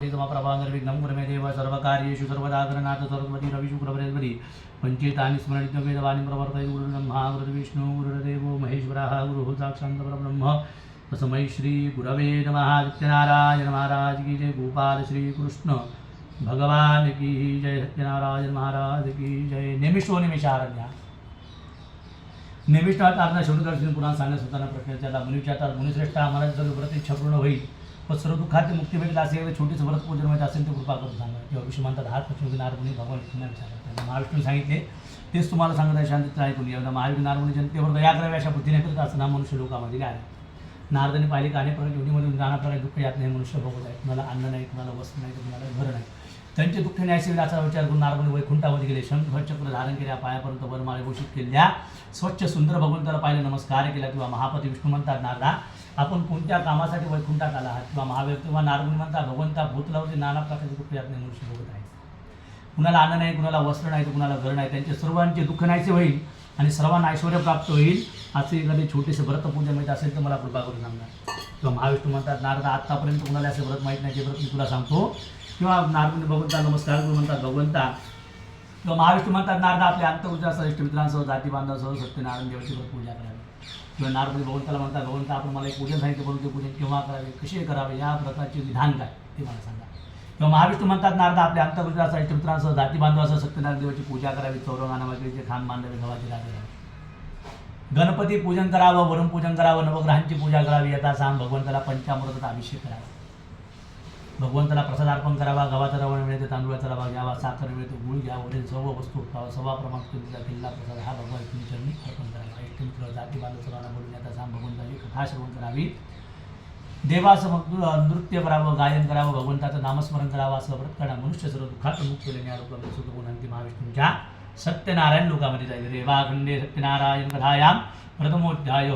प्रभा निर्विघ्नं गुरमे देव सर्वकार्येषु सर्वदा गणनाथ सरस्वती रविशुक्रवरेश्वरी पञ्चेतानि स्मरणितं वेदवाणी प्रवर्तय गुरुर्ब्रह्मा गुरुर्विष्णु गुरुर्देवो महेश्वरः गुरुः साक्षात् परब्रह्म। तस्मै श्रीगुरवे नमः। सत्यनारायण महाराज की जय। गोपाल श्रीकृष्ण भगवान की जय। सत्यनारायण महाराज की जय। नेमिषो निमिषारण्या। नेमिष्ठात आपला शेवटदर्शन पुराण सांगत होताना प्रश्न त्याला मुनिविचारतात मुनिश्रेष्ठ आम्हाला जर व्रत इच्छा होईल. सर्व दुःखात मुक्ती भेटेल असे एवढे छोटीच व्रत पूजन माहिती असेल ते कृपा करून सांगा. किंवा विष्णू म्हणतात हात पश्चिम नारमुनी भगवान विष्णूला विचारतात त्यांना महाविष्णू सांगितले. तेच तुम्हाला सांगत आहे शांतीचं ऐकून एवढा महावीर नारमुनी जनतेवर दया करावी अशा बुद्धीने करत असताना मनुष्य लोकांमध्ये आहे नारदाने पाहिले की अनेक प्रकार योनीमधून नाना प्रकार दुःख यात नाही. मनुष्य भोगत आहे कुणाला अन्न नाही तुम्हाला वस्त्र नाही तुम्हाला घर नाही. त्यांचे दुःख न्यायसेवी असा विचार करून नारमुनी वैकुंठामध्ये गेले. शंख चक्र धारण केल्या. पायापर्यंत वरमाळे घोषित केल्या. स्वच्छ सुंदर भगवंताला पाहिले नमस्कार केला किंवा महापती विष्णू म्हणतात नारदा आपण कोणत्या कामासाठी वैकुंठात आला आहात? किंवा महावीर किंवा नारगुण म्हणता भगवंता भूतलावरती नाना प्रकारचे दुःख यात नाही मनुष्य भोगत आहे कुणाला आनंद नाही कुणाला वस्त्र नाही तर कुणाला घर नाही. त्यांचे सर्वांचे दुःख नाहीसे होईल आणि सर्वांना ऐश्वर प्राप्त होईल. असे एखादे छोटेसे व्रतपूजा माहीत असेल तर मला कृपा करून सांगा. किंवा महाविष्णू म्हणतात नारदा आत्तापर्यंत कुणाला असे व्रत माहीत नाही ते व्रत मी तुला सांगतो. किंवा नारगुण भगवंता नमस्कार करून म्हणतात भगवंता. किंवा महाविष्णू म्हणतात नारदा आपल्या अंतर्जासह इष्टमित्रांसह जाती बांधवासह सत्यनारायण देवाची व्रत पूजा करावी किंवा नारमुनी भगवंताला म्हणतात भगवंत आपण मला एक पूजन सांगितलं परंतु ते पूजन केव्हा करावे कसे करावे या प्रकारचे विधान काय? ते मला सांगा. किंवा महाविष्णू म्हणतात नारद आपल्या अंतर्जासह चित्रांसह जाती बांधवासह सत्यनारायण देवाची पूजा करावी चौरंगा नामाचे खान मांडवे गव्हाचे राजे गणपती पूजन करावं वरुण पूजन करावं नवग्रहांची पूजा करावी यथा सांग भगवंताला पंचामृताचा अभिषेक करावा. भगवंताला प्रसाद अर्पण करावा गव्हाचा रवण मिळते तांदूळाचा रवा घ्यावा साखर मिळते गुळ घ्या वरील सर्व वस्तू खावा प्रमाण तुमचा किल्ला प्रसाद हा भगवान चरणी अर्पण करावा. इष्टमित्र जाती बांधव सर्वांना सांग भगवंताची कथा श्रवण करावी देवासमोर नृत्य करावं गायन करावं भगवंताचं नामस्मरण करावं असं व्रत करा. मनुष्य सर्व दुःखात मुक्त केल्याने आरोग्य सुख गुणांती महाविष्णूंच्या सत्यनारायण लोकामध्ये जाईल. रेवाखंडे सत्यनारायण कथायाम. प्रथमोध्याय।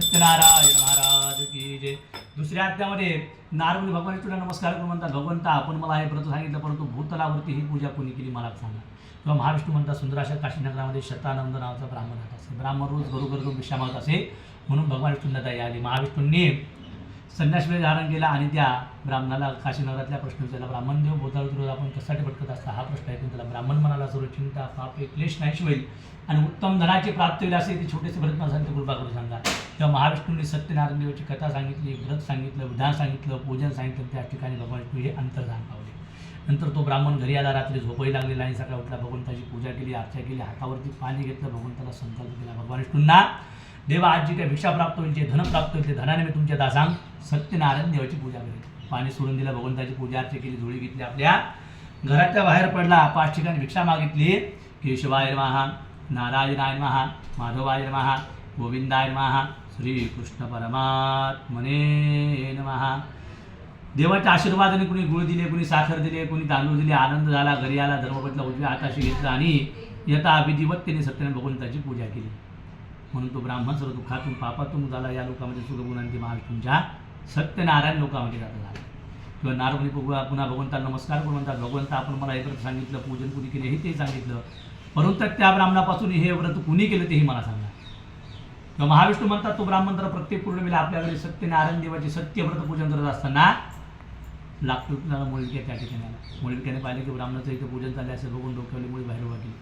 सत्यनारायण महाराज की जय। दुसऱ्या अध्यामध्ये नारमुनी भगवान विष्णूला नमस्कार करून म्हणतात भगवंता आपण मला हे व्रत सांगितलं परंतु भूतलावरती ही पूजा कोणी केली मला सांगा. किंवा महाविष्णू म्हणतात सुंदराशा काशीनगरामध्ये शतानंद नावाचा ब्राह्मण होता असे ब्राह्मण रोज घरोघर जाऊन भिक्षा असे म्हणून भगवान विष्णूंना दया आली. महाविष्णूंनी संन्यासवेळ धारण केला आणि त्या ब्राह्मणाला काशीनगरातल्या प्रश्न विचारला ब्राह्मण देव भोताळ रोज आपण कशासाठी भटकत असता? हा प्रश्न ऐकून त्याला ब्राह्मण म्हणाला सर्व चिंता पाप एक क्लेश नाहीशी होईल आणि उत्तम धनाची प्राप्ती होईल असे ते छोटेसे व्रत मला सांगते कृपा करून सांगा तेव्हा महाविष्णूंनी सत्यनारायण देवाची कथा सांगितली व्रत सांगितलं विधान सांगितलं पूजन सांगितलं त्या ठिकाणी भगवान विष्णू हे अंतर्धान पावले नंतर तो ब्राह्मण घरी आला रात्री झोपही लागलेला आणि सकाळी उठला भगवंताची पूजा केली अर्चा केली हातावरती पाणी घेतलं भगवंताला संकल्प केला भगवान विष्णूंना देवा आज जी काही भिक्षा प्राप्त होईल जे धन प्राप्त होईल ते धनाने मी तुमच्या दासांग सत्यनारायण देवाची पूजा करेल पाणी सोडून दिलं भगवंताची पूजा अर्चा केली धुळी घेतली आपल्या. घराच्या बाहेर पडला पाच ठिकाणी भिक्षा मागितली. केशवाय महा नारायणाय महा माधवाय महा गोविंदाय महा श्रीकृष्ण परमात्मने महा देवाच्या आशीर्वादाने कुणी गुळ दिले कुणी साखर दिले कुणी तांदूळ दिले आनंद झाला घरी आला धर्मपतला उजव्या आकाशी घेतला आणि यथा अभिदिवत त्याने सत्याने भगवंताची पूजा केली. म्हणून तो ब्राह्मण सर्व दुःखातून पापातून झाला. या लोकांमध्ये सुरगुणांती महाल तुमच्या सत्यनारायण लोकांमध्ये जाता झाला. किंवा नारमणी पुन्हा पुन्हा भगवंताला नमस्कार करून म्हणतात भगवंता आपण मला हे व्रत सांगितलं पूजन कुणी केले हे ते सांगितलं. परंतु त्या ब्राह्मणापासून हे व्रत कुणी केलं तेही मला सांगा. किंवा महाविष्णू म्हणतात तो ब्राह्मण तर प्रत्येक पौर्णिमेला आपल्याकडे सत्यनारायण देवाचे सत्य व्रत पूजन करत असताना लागतो तुम्हाला मुळविक्या त्या ठिकाणी आला मुळविक्याने पाहिलं की ब्राह्मणाचं इथं पूजन झालं असं बघून डोक्यावली मुळी बाहेर उभा केली.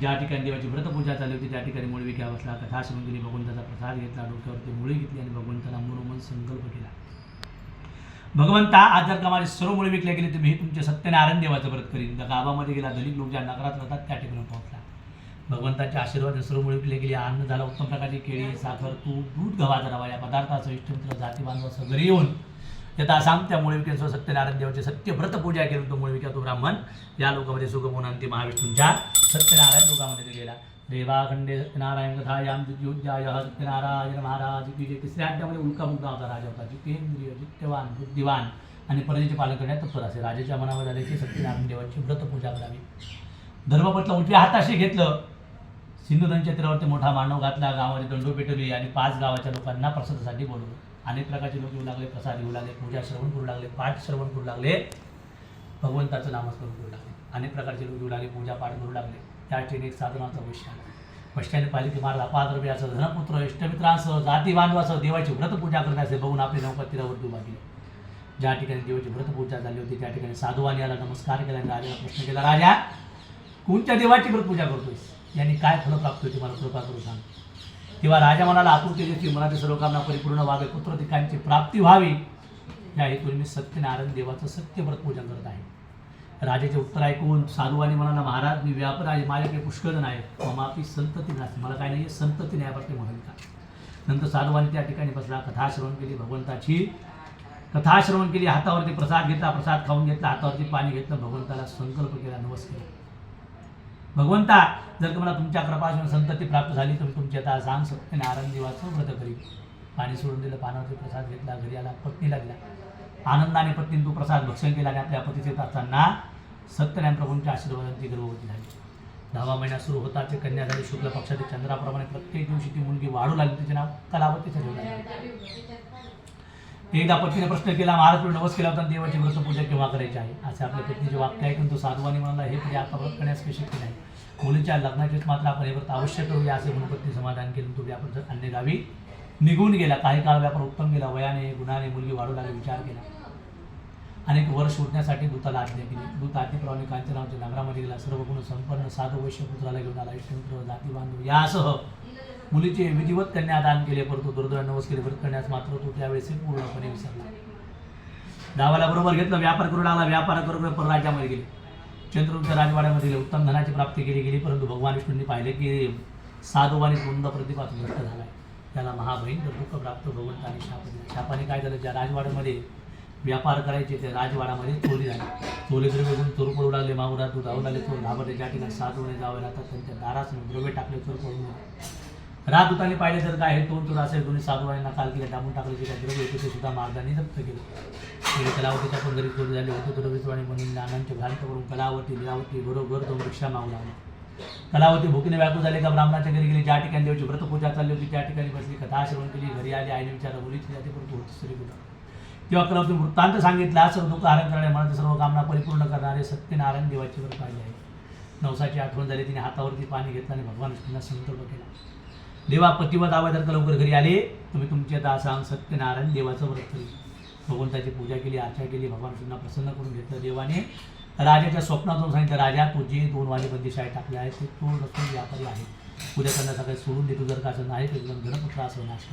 ज्या ठिकाणी देवाची व्रतपूजा चालली होती त्या ठिकाणी मुळविक्या बसला कथा श्रवण केली भगवंताचा प्रसाद घेतला डोक्यावरती मुळी घेतली आणि भगवंताला मनोमन संकल्प केला. भगवंता आज जर का माझे सर्व मुळे विकल्या गेले. तुम्ही तुमचे सत्यनारायण देवाचं व्रत करीन. त्या गावामध्ये गेला दलित लोक ज्या नगरात राहतात त्या ठिकाणी पोहोचला. भगवंताच्या आशीर्वाद सर्व मुळे विकले गेले. अन्न झाला उत्तम प्रकारची केळी साखर तूप दूध गव्हाचा रवा या पदार्थाचं इष्टमित्र जाती बांधवाचं येऊन यथा असाम त्या मुळविकेचं सत्यनारायण देवाचे सत्य व्रत पूजा केली. तो मुळविक्या तो ब्राह्मण. या लोकांमध्ये सुगमोनांती महाविष्णूंच्या सत्यनारायण लोकांमध्ये दिलेला देवाखंडे सत्यनारायण कथायाम द्वितीयोध्याय सत्यनारायण महाराज की जे तिसऱ्या अड्ड्यामध्ये उल्का मुद्दा होता राजा होता. जितेंद्रिय जित्यवान बुद्धिवान आणि परदेचे पालन करण्यात तत्पर असे. राजाच्या मनामध्ये आले की सत्यनारायण देवाची व्रत पूजा करावी. धर्मपतला उजव्या हाताशी घेतलं. सिंधुदन तीरावरती मोठा मानव घातला. गावामध्ये दंडो पेटवली आणि पाच गावाच्या लोकांना प्रसादासाठी बोलवलं. अनेक प्रकारचे लोक येऊ लागले प्रसाद येऊ लागले पूजा श्रवण करू लागले पाठ श्रवण करू लागले. भगवंताचं नामस्मरण करू लागले. अनेक प्रकारचे लोक येऊ लागले पूजा पाठ करू लागले. त्या ठिकाणी एक साधनाचा वैश्य आला. वैश्याने पाहिले की महाराज अपाद्रव्याचं धनपुत्र इष्टमित्रांसह जाती बांधवासह देवाची व्रतपूजा करण्याचे बघून आपली नौपत्तीला तीरावरती उभा केली. ज्या ठिकाणी देवाची व्रतपूजा झाली होती त्या ठिकाणी साधुवानी याला नमस्कार केला आणि राजाला प्रश्न केला राजा कोणत्या देवाची व्रतपूजा करतोयस? यांनी काय फळ प्राप्त होती मला कृपा करू सांग. तेव्हा राजा मनाला आकृती देते मनातील सर्व कामना परिपूर्ण व्हावे. पुत्रतिकांची प्राप्ती व्हावी. या हेतून मी सत्यनारायण देवाचं सत्य पूजन करत आहे. राजाचे उत्तर ऐकून साधुवानी म्हणाला महाराज मी व्यापार आहे माझ्याकडे पुष्कळजण आहे ममापी संतती नाही मला काय नाही संतती नाही आपले म्हणून का नंतर साधुवानी त्या ठिकाणी बसला कथा श्रवण केली भगवंताची कथा श्रवण केली हातावरती प्रसाद घेतला प्रसाद खाऊन घेतला हातावरती पाणी घेतलं भगवंताला संकल्प केला नवस केला भगवंता जर तुम्हाला तुमच्या कृपासून संतती प्राप्त झाली तर तुमची आता सांग सत्यनारायण देवाचं व्रत करी पाणी सोडून दिलं पानावरती प्रसाद घेतला घरी आला पत्नीला दिला. आनंदाने पत्नीने तो प्रसाद भक्षण केला आणि आपल्या पतीचे येत असताना सत्यनारायण प्रभूंच्या आशीर्वादांची गर्भवती झाली. दहावा महिना सुरू होता ते कन्या झाली. शुक्ल पक्षातील चंद्राप्रमाणे प्रत्येक दिवशी ती मुलगी वाढू लागली. तिचे नाव कलावतीचं ठेवलं एकदा पत्नीने प्रश्न केला महाराज नवस केला होता आणि देवाची व्रतपूजा केव्हा करायची आहे? असे आपल्या पत्नीचे वाक्य ऐकून तो साधवानी म्हणाला हे तुझे आता व्रत करण्यास काही शक्य नाही. मुलीच्या लग्नाचीच मात्र आपण हे व्रत अवश्य करूया असे म्हणून पत्नी समाधान केलं. तो आपण अन्य गावी निघून गेला. काही काळ व्यापार उत्तम गेला. वयाने गुणाने मुलगी वाढू लागली विचार केला. अनेक वर्ष उठण्यासाठी दूताला आज्ञा केली. दूत आदिप्रमाणे कांचनावच्या नगरामध्ये गेला. सर्व गुण संपन्न साधू वैश्य पुत्राला घेऊन आला. इष्टमित्र जाती बांधव यासह मुलीचे विधिवत कन्यादान केले. परंतु दुर्दैव नवस केले. व्रत करण्यास मात्र तो त्यावेळेस पूर्णपणे विसरला. गावाला बरोबर घेतलं. व्यापार करू लागला. व्यापार करून परराज्यामध्ये गेले. चंद्रगुप्त राजवाड्यामध्ये गेले. उत्तम धनाची प्राप्ती केली गेली. परंतु भगवान विष्णूंनी पाहिले की साधुवानी कुंद प्रतिपात भ्रष्ट झाला त्याला महाभयंकर दुःख प्राप्त भगवंताने शाप दिला शापाने काय झालं? ज्या राजवाड्यामध्ये व्यापार करायचे त्या राजवाडामध्ये चोरी झाली. चोरी द्रव्य घेऊन चोर पडू लागले माहुरात दूध धावू लागले चोर घाबरले ज्या ठिकाणी साधूने जावे लागतात त्यांच्या दारास द्रव्य टाकले चोर पडून राजदूताने पाहिले तर काय हे दोन चोर असेल दोन्ही साधूवाने काल केलं डांबून टाकले जे त्या द्रव्य होते ते सुद्धा मार्गाने जप्त केले. म्हणजे कलावतीच्या पण घरी चोरी झाली होते द्रव्यचोराने म्हणून नानांचे भ्रांत करून कलावती लिलावती बरोबर दोन रिक्षा मागू लागली. कलावती भूकीने व्याकुळ झाले का ब्राह्मणाच्या घरी गेली. ज्या ठिकाणी देवची व्रतपूजा चालली होती त्या ठिकाणी बसली. कथा श्रवण केली. घरी आली. आईने विचारलं मुलीची जाते परंतु होती स्त्री कुठं? तेव्हा कलावती वृत्तांत सांगितला सर्व दुःख हरण करणारे मनातील सर्व कामना परिपूर्ण करणारे सत्यनारायण देवाची व्रत पाहिजे आहे. नवसाची आठवण झाली. तिने हातावरती पाणी घेतलं आणि भगवान विष्णूंना संकल्प केला. देवा पतिवत आवाज लवकर घरी आले. तुम्ही तुमचे आता सत्यनारायण देवाचं व्रत करी भगवंताची पूजा केली अर्चा केली. भगवान विष्णूंना प्रसन्न करून घेतलं. देवाने राजाच्या स्वप्नातून सांगितलं राजा तू जे दोन वाणी बंदिशाळे टाकले आहेत ते तो नसून व्यापारी आहे उद्या त्यांना सगळं सोडून देतो जर का असं नाही तर एकदम घरपुत्र असं नाश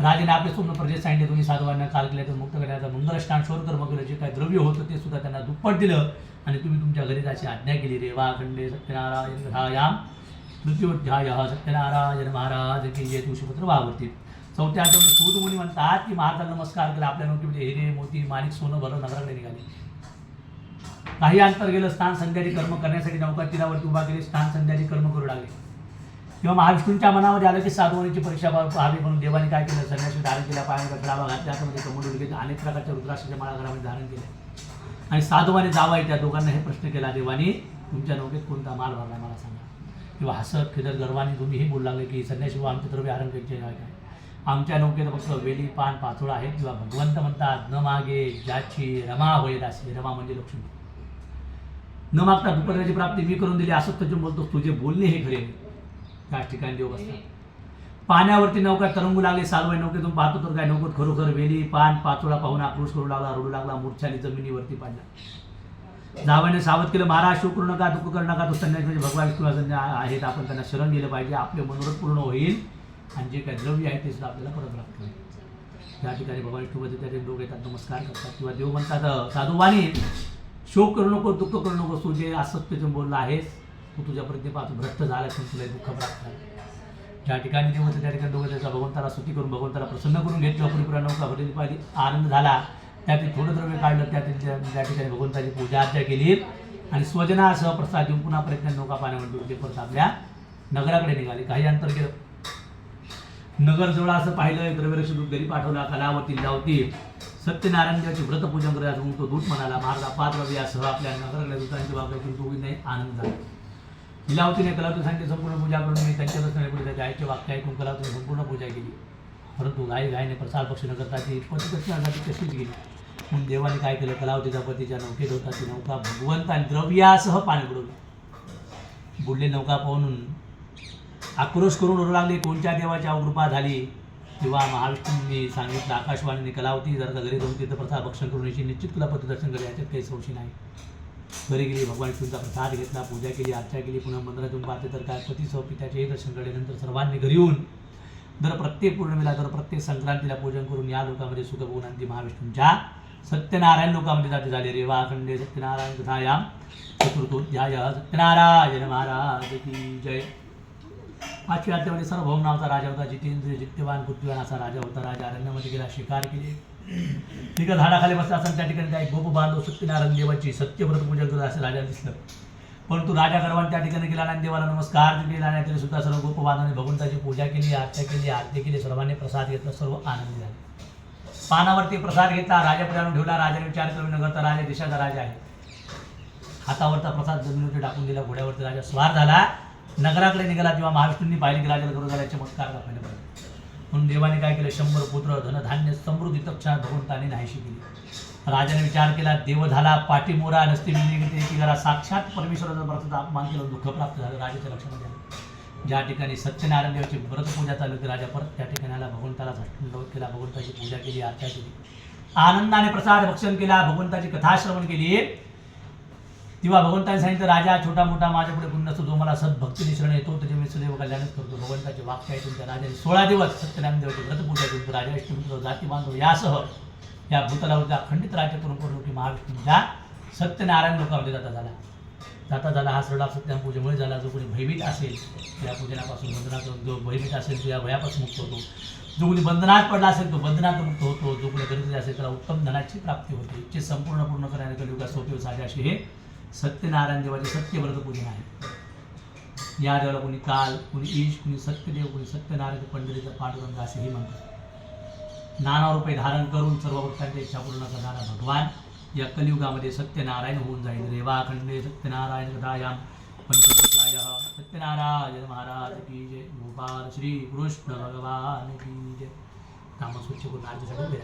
राजाने आपले स्वप्न प्रजेत सांगितले तुम्ही साधवांना काल केलं तर मुक्त करण्याचा मंगलष्टान शोरकर वगैरे जे काही द्रव्य होतं ते सुद्धा त्यांना दुप्पट दिलं आणि तुम्ही तुमच्या घरी त्याची आज्ञा केली. रेवा खंडे सत्यनारायण घायाम मृत्यूध्याय सत्यनारायण महाराज की जय तुळशीपत्र वावरतील. चौथ्या आठवडे सूदमुनी म्हणतात की महाराजांना नमस्कार केला आपल्या नोटीमध्ये हिरे मोती माणिक सोनं भरलं नगराकडे निघाले. काही अंतर गेलं स्थान संध्याची कर्म करण्यासाठी नौका तीरावरती उभा केली स्थान संध्याची कर्म करू लागले. किंवा महाविष्णूंच्या मनामध्ये आलं की साधुवानीची परीक्षा व्हावी म्हणून देवाने काय केलं? संन्याशी धारण केल्या पायामध्ये गडावा घातल्या हातामध्ये कमंडूल घेतले अनेक प्रकारच्या रुद्राक्षाच्या माळा घरामध्ये धारण केल्या आणि साधुवाने जावा त्या दोघांना हे प्रश्न केला देवाने तुमच्या नौकेत कोणता माल भरला मला सांगा. किंवा हसत खिदर गर्वाने तुम्ही हे बोलू लागले की संन्याशी व हो, आमचे द्रव्य हरण करायचे काय आमच्या नौकेत फक्त वेली पान पाचोळा आहेत. किंवा भगवंत म्हणतात न मागे ज्याची रमा होईल असे रमा म्हणजे लक्ष्मी. न मागता दुपर्याची प्राप्ती मी करून दिली असं तुझे बोलतो तुझे बोलणे हे खरे. त्या ठिकाणी देव बसतात पाण्यावरती नौका तरंगू लागले सालवाई नौकेतून पाहतो तर काय नौकेत खरोखर वेली पान पाचोळा पाहून आक्रोश करू लागला रडू लागला मूर्छाने जमिनीवरती पाडला. जावाने सावध केलं महाराज शोक करू नका दुःख करू नका तो संन्यास म्हणजे भगवान विष्णू आहेत आपण त्यांना शरण गेलं पाहिजे आपले मनोरथ पूर्ण होईल आणि जे काही द्रव्य आहे ते सुद्धा आपल्याला परत प्राप्त होईल. त्या ठिकाणी भगवान विष्णूमध्ये त्या लोक येतात नमस्कार करतात किंवा देव म्हणतात साधुवाणी शोक करू नको दुःख करू नको तू जे असत्यचं बोललं आहेस. तू तुझ्या प्रतिपासून भ्रष्ट झाला पण तुला दुःख प्राप्त झालं ज्या ठिकाणी देव त्या ठिकाणी दोघं त्याचा भगवंताला स्तुती करून भगवंताला प्रसन्न करून घेतलं. परिपुरा नौका भरली पाहिजे आनंद झाला. त्यातील थोडं द्रव्य काढलं त्यातील त्या ठिकाणी भगवंताची पूजा अर्चा केली. आणि स्वजनासह प्रसाद देऊन पुन्हा प्रयत्न नौका पाण्यामध्ये ते परत आपल्या नगराकडे निघाले. काही अंतर गेलं नगर जवळ असं पाहिलं द्रव्यरक्षी दूत घरी पाठवला कलावती लावती. सत्यनारायण देवाचे व्रतपूजन करायचं म्हणून तो दूत म्हणाला महाराजा पाच रवी यासह आपल्या नगरातल्या दूतांची तो दोघींनाही आनंद झाला. लिलावतीने कलावती संपूर्ण पूजा करून मी त्यांच्या दर्शनाने पुढे त्याच्या आईचे वाक्य ऐकून कलावतीने संपूर्ण पूजा केली. परंतु गाई गायने प्रसार पक्ष न करता ती पती कशी आला तशीच गेली म्हणून देवाने काय केलं? कलावतीचा पतीच्या नौकेत होता ती नौका भगवंत आणि द्रव्यासह पाणी बुडवली. बुडले नौका पाहून आक्रोश करून ओरडू लागले. कोणत्या देवाची अवकृपा झाली? किंवा महाविष्णूंनी सांगितलं आकाशवाणीने कलावती जर का घरी जाऊन तिथं प्रसाद भक्षण करून याची निश्चित तुला दर्शन करेल याच्यात काही संशय नाही. घरी गेली भगवान विष्णूंचा प्रसाद घेतला पूजा केली अर्चा केली पुन्हा मंदिरातून पाहते तर काय पतीसह पित्याचेही दर्शन केल्यानंतर सर्वांनी घरी येऊन दर प्रत्येक पौर्णिमेला दर प्रत्येक संक्रांतीला पूजन करून या लोकांमध्ये सुख आणि महाविष्णूंच्या सत्यनारायण लोकांमध्ये जाते झाले रेवा खंडे सत्यनारायण कथायाम चतुर्थोध्याय सत्यनारायण महाराज की जय. पाचवी अध्यामध्ये सर्वभौम नावाचा राजा होता जितेंद्र जित्यवान पृथ्वीवान असा राजा होता. राजा अरण्यामध्ये गेला शिकार केले. ठीक झाडाखाली बसला असताना त्या ठिकाणी काही गोप बांधव सत्यनारायण देवाची सत्यव्रत पूजन करत असं राजा दिसलं. परंतु राजा गर्वान त्या ठिकाणी गेला आणि देवाला नमस्कार केला आणि तरी सुद्धा सर्व गोप बांधवांनी भगवंताची पूजा केली आरत्या केली आरती केली सर्वांनी प्रसाद घेतला सर्व आनंदी झाले. पानावरती प्रसाद घेतला राजापुढे आणून ठेवला राजाने विचार करून करता राजा देशाचा राजा आहे. हातावरचा प्रसाद जमिनीवरती टाकून दिला घोड्यावरती राजा स्वार झाला. नगराकडे निघाला तेव्हा महाविष्णूंनी पाहिले की राजाला करू झाला चमत्कार दाखवले पाहिजे म्हणून देवाने काय केलं? शंभर पुत्र धनधान्य समृद्धी तपक्षात धरून त्याने नाहीशी केली. राजाने विचार केला देव झाला पाठीमोरा नसते की घरा साक्षात परमेश्वराचा प्रसाद अपमान केला दुःख प्राप्त झालं राजाच्या लक्षामध्ये आलं. ज्या ठिकाणी सत्यनारायण देवाची व्रतपूजा चालू होती राजा परत त्या ठिकाणी आला भगवंताला झटकन केला भगवंताची पूजा केली अर्चा केली. आनंदाने प्रसाद भक्षण केला भगवंताची कथा श्रवण केली. तेव्हा भगवंताने सांगितलं राजा छोटा मोठा माझ्यापुढे गुण नसतो जो मला सद्भक्ती शरण येतो त्याचे मी सदैव कल्याणच करतो. भगवंताचे वाक्य ऐकून त्या राजाने सोळा दिवस सत्यनारायण देवाची व्रतपूजा करतो राजा विष्णुपुत्र जाती बांधव यासह या भूतलावरती अखंडित राज्य करून पूर्णवटी महाविष्णूंच्या सत्यनारायण लोकांमध्ये जाता झाला. जाता झाला हा सरडा सत्यनारायण पूजेमुळे झाला. जो कोणी भयभीत असेल या पूजनापासून बंधनात जो भयभीत असेल तो या भयापासून मुक्त होतो. जो कोणी बंधनात पडला असेल तो बंधनात मुक्त होतो. जो कोणी गरजेचा असेल त्याला उत्तम धनाची प्राप्ती होते. इच्छे संपूर्ण पूर्ण करायला कलियुगा सोपे साधे असे हे सत्यनारायण देवाचे सत्यव्रत पूजन आहे या देवाला कोणी काल कोणी ईश कोणी सत्यदेव कोणी सत्यनारायण पंढरीचा पांडुरंग असेही म्हणतात. नाना रुपये धारण करून सर्व भक्तांच्या इच्छा पूर्ण करणारा भगवान या कलियुगामध्ये सत्यनारायण होऊन जाईल. रेवाखंडे सत्यनारायण कथायाम पंचमोध्याय सत्यनारायण महाराज की जय. गोपाल श्री कृष्ण भगवान की जय. कामं स्वच्छ करून आरतीसाठी